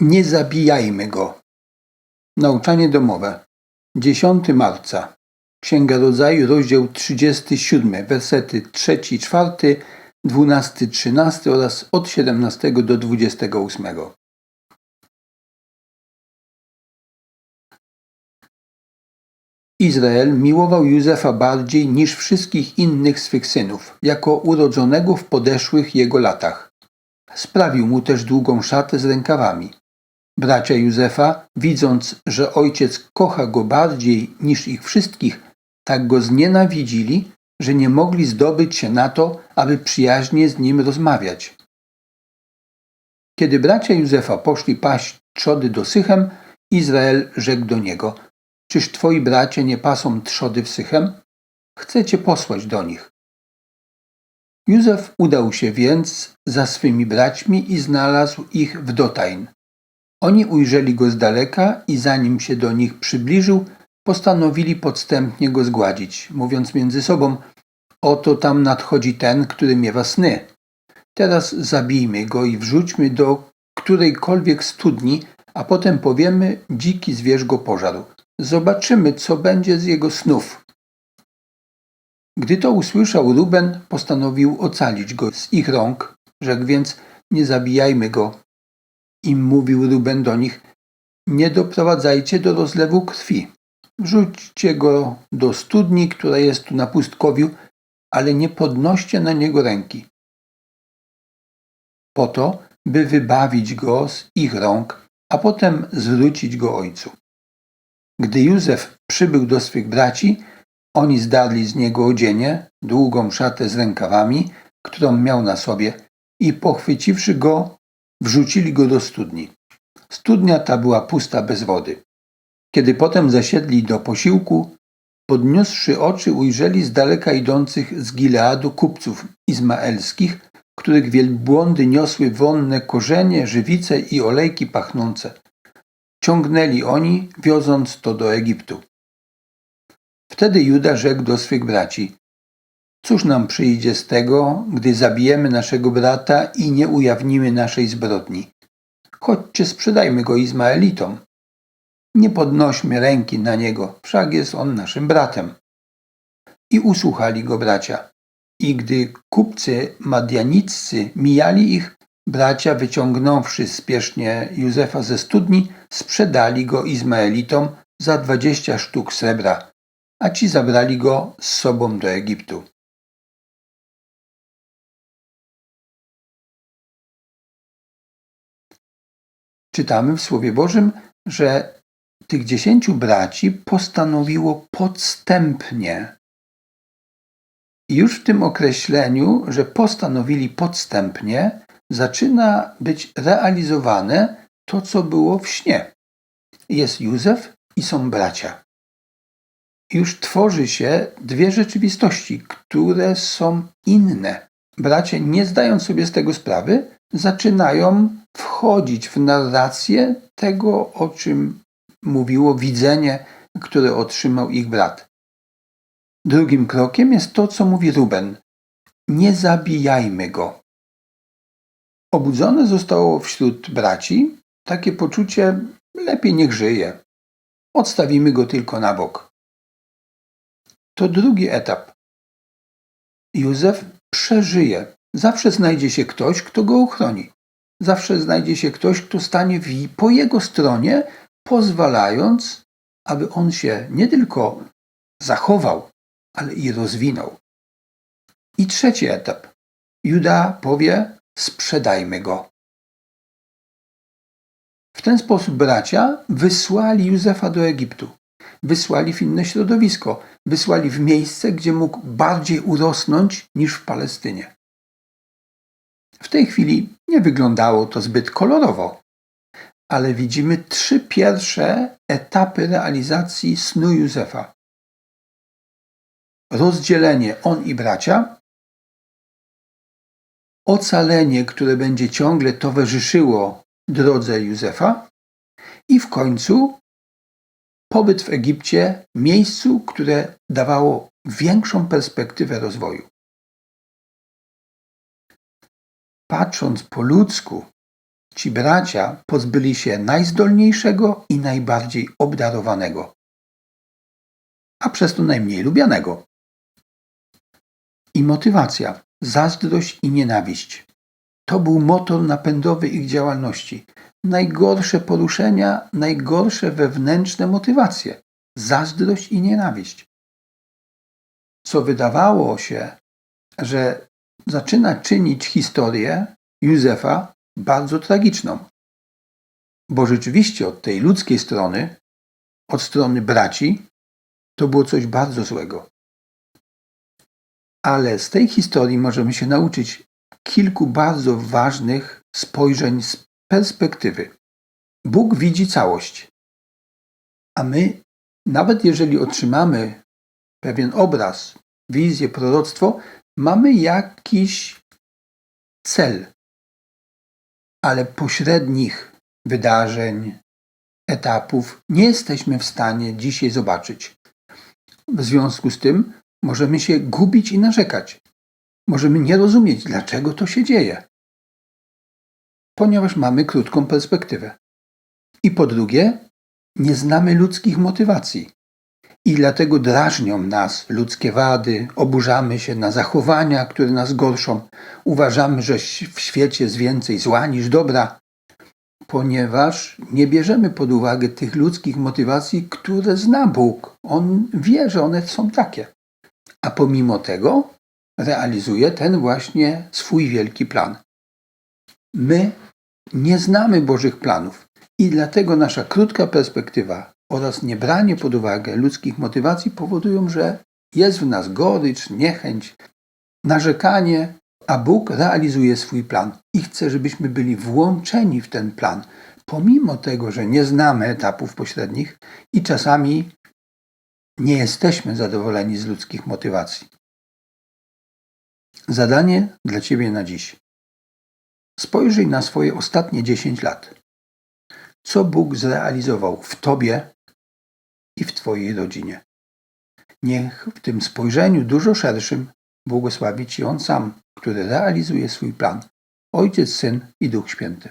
Nie zabijajmy go. Nauczanie domowe. 10 marca. Księga Rodzaju, rozdział 37, wersety 3, 4, 12, 13 oraz od 17 do 28. Izrael miłował Józefa bardziej niż wszystkich innych swych synów, jako urodzonego w podeszłych jego latach. Sprawił mu też długą szatę z rękawami. Bracia Józefa, widząc, że ojciec kocha go bardziej niż ich wszystkich, tak go znienawidzili, że nie mogli zdobyć się na to, aby przyjaźnie z nim rozmawiać. Kiedy bracia Józefa poszli paść trzody do Sychem, Izrael rzekł do niego: Czyż twoi bracia nie pasą trzody w Sychem? Chcecie posłać do nich. Józef udał się więc za swymi braćmi i znalazł ich w Dotań. Oni ujrzeli go z daleka i zanim się do nich przybliżył, postanowili podstępnie go zgładzić, mówiąc między sobą: Oto tam nadchodzi ten, który miewa sny. Teraz zabijmy go i wrzućmy do którejkolwiek studni, a potem powiemy: Dziki zwierz go pożarł. Zobaczymy, co będzie z jego snów. Gdy to usłyszał Ruben, postanowił ocalić go z ich rąk. Rzekł więc: Nie zabijajmy go. I mówił Ruben do nich: Nie doprowadzajcie do rozlewu krwi. Wrzućcie go do studni, która jest tu na pustkowiu, ale nie podnoście na niego ręki. Po to, by wybawić go z ich rąk, a potem zwrócić go ojcu. Gdy Józef przybył do swych braci, oni zdarli z niego odzienie, długą szatę z rękawami, którą miał na sobie, i pochwyciwszy go, wrzucili go do studni. Studnia ta była pusta bez wody. Kiedy potem zasiedli do posiłku, podniósłszy oczy, ujrzeli z daleka idących z Gileadu kupców izmaelskich, których wielbłądy niosły wonne korzenie, żywice i olejki pachnące. Ciągnęli oni, wioząc to do Egiptu. Wtedy Juda rzekł do swych braci: Cóż nam przyjdzie z tego, gdy zabijemy naszego brata i nie ujawnimy naszej zbrodni? Chodźcie, sprzedajmy go Izmaelitom. Nie podnośmy ręki na niego, wszak jest on naszym bratem. I usłuchali go bracia. I gdy kupcy madianiccy mijali ich, bracia, wyciągnąwszy spiesznie Józefa ze studni, sprzedali go Izmaelitom za dwadzieścia sztuk srebra, a ci zabrali go z sobą do Egiptu. Czytamy w Słowie Bożym, że tych dziesięciu braci postanowiło podstępnie. I już w tym określeniu, że postanowili podstępnie, zaczyna być realizowane to, co było w śnie. Jest Józef i są bracia. Już tworzy się dwie rzeczywistości, które są inne. Bracia, nie zdając sobie z tego sprawy, zaczynają wchodzić w narrację tego, o czym mówiło widzenie, które otrzymał ich brat. Drugim krokiem jest to, co mówi Ruben. Nie zabijajmy go. Obudzone zostało wśród braci takie poczucie, lepiej niech żyje. Odstawimy go tylko na bok. To drugi etap. Józef przeżyje. Zawsze znajdzie się ktoś, kto go ochroni. Zawsze znajdzie się ktoś, kto stanie w, po jego stronie, pozwalając, aby on się nie tylko zachował, ale i rozwinął. I trzeci etap. Juda powie: sprzedajmy go. W ten sposób bracia wysłali Józefa do Egiptu. Wysłali w inne środowisko, wysłali w miejsce, gdzie mógł bardziej urosnąć niż w Palestynie. W tej chwili nie wyglądało to zbyt kolorowo, ale widzimy trzy pierwsze etapy realizacji snu Józefa. Rozdzielenie on i bracia, ocalenie, które będzie ciągle towarzyszyło drodze Józefa i w końcu pobyt w Egipcie, miejscu, które dawało większą perspektywę rozwoju. Patrząc po ludzku, ci bracia pozbyli się najzdolniejszego i najbardziej obdarowanego, a przez to najmniej lubianego. I motywacja, zazdrość i nienawiść. To był motor napędowy ich działalności. Najgorsze poruszenia, najgorsze wewnętrzne motywacje zazdrość i nienawiść. Co wydawało się, że zaczyna czynić historię Józefa bardzo tragiczną. Bo rzeczywiście od tej ludzkiej strony, od strony braci, to było coś bardzo złego. Ale z tej historii możemy się nauczyć kilku bardzo ważnych spojrzeń z perspektywy. Bóg widzi całość, a my, nawet jeżeli otrzymamy pewien obraz, wizję, proroctwo, mamy jakiś cel, ale pośrednich wydarzeń, etapów nie jesteśmy w stanie dzisiaj zobaczyć. W związku z tym możemy się gubić i narzekać. Możemy nie rozumieć, dlaczego to się dzieje, ponieważ mamy krótką perspektywę. I po drugie, nie znamy ludzkich motywacji. I dlatego drażnią nas ludzkie wady, oburzamy się na zachowania, które nas gorszą, uważamy, że w świecie jest więcej zła niż dobra, ponieważ nie bierzemy pod uwagę tych ludzkich motywacji, które zna Bóg. On wie, że one są takie. A pomimo tego realizuje ten właśnie swój wielki plan. My nie znamy Bożych planów i dlatego nasza krótka perspektywa oraz niebranie pod uwagę ludzkich motywacji powodują, że jest w nas gorycz, niechęć, narzekanie, a Bóg realizuje swój plan i chce, żebyśmy byli włączeni w ten plan, pomimo tego, że nie znamy etapów pośrednich i czasami nie jesteśmy zadowoleni z ludzkich motywacji. Zadanie dla Ciebie na dziś. Spojrzyj na swoje ostatnie 10 lat. Co Bóg zrealizował w Tobie i w Twojej rodzinie. Niech w tym spojrzeniu dużo szerszym błogosławi Ci On sam, który realizuje swój plan. Ojciec, Syn i Duch Święty.